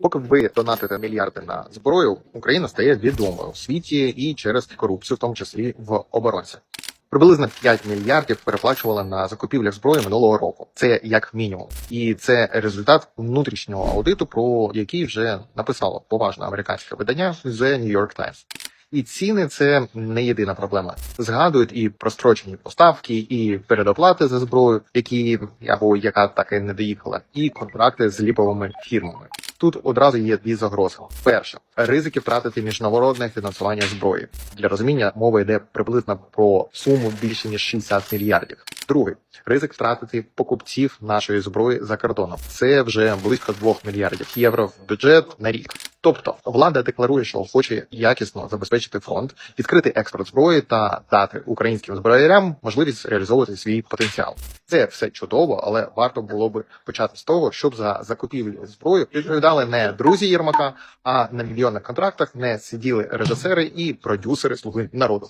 Поки ви донатите мільярди на зброю, Україна стає відомою у світі і через корупцію, в тому числі в оборонці. Приблизно 5 мільярдів переплачували на закупівлях зброї минулого року. Це як мінімум, і це результат внутрішнього аудиту, про який вже написало поважне американське видання The New York Times. І ціни це не єдина проблема. Згадують і прострочені поставки, і передоплати за зброю, які або яка так і не доїхала, і контракти з ліповими фірмами. Тут одразу є дві загрози. Перше ризики втратити міжнародне фінансування зброї. Для розуміння мова йде приблизно про суму більше ніж 60 мільярдів. Другий ризик втратити покупців нашої зброї за кордоном. Це вже близько 2 мільярдів євро в бюджет на рік. Тобто влада декларує, що хоче якісно забезпечити фронт, відкрити експорт зброї та дати українським зброярям можливість реалізовувати свій потенціал. Це все чудово, але варто було би почати з того, щоб за закупівлю зброї відповідали не друзі Єрмака, а на мільйонних контрактах не сиділи режисери і продюсери слуги народу.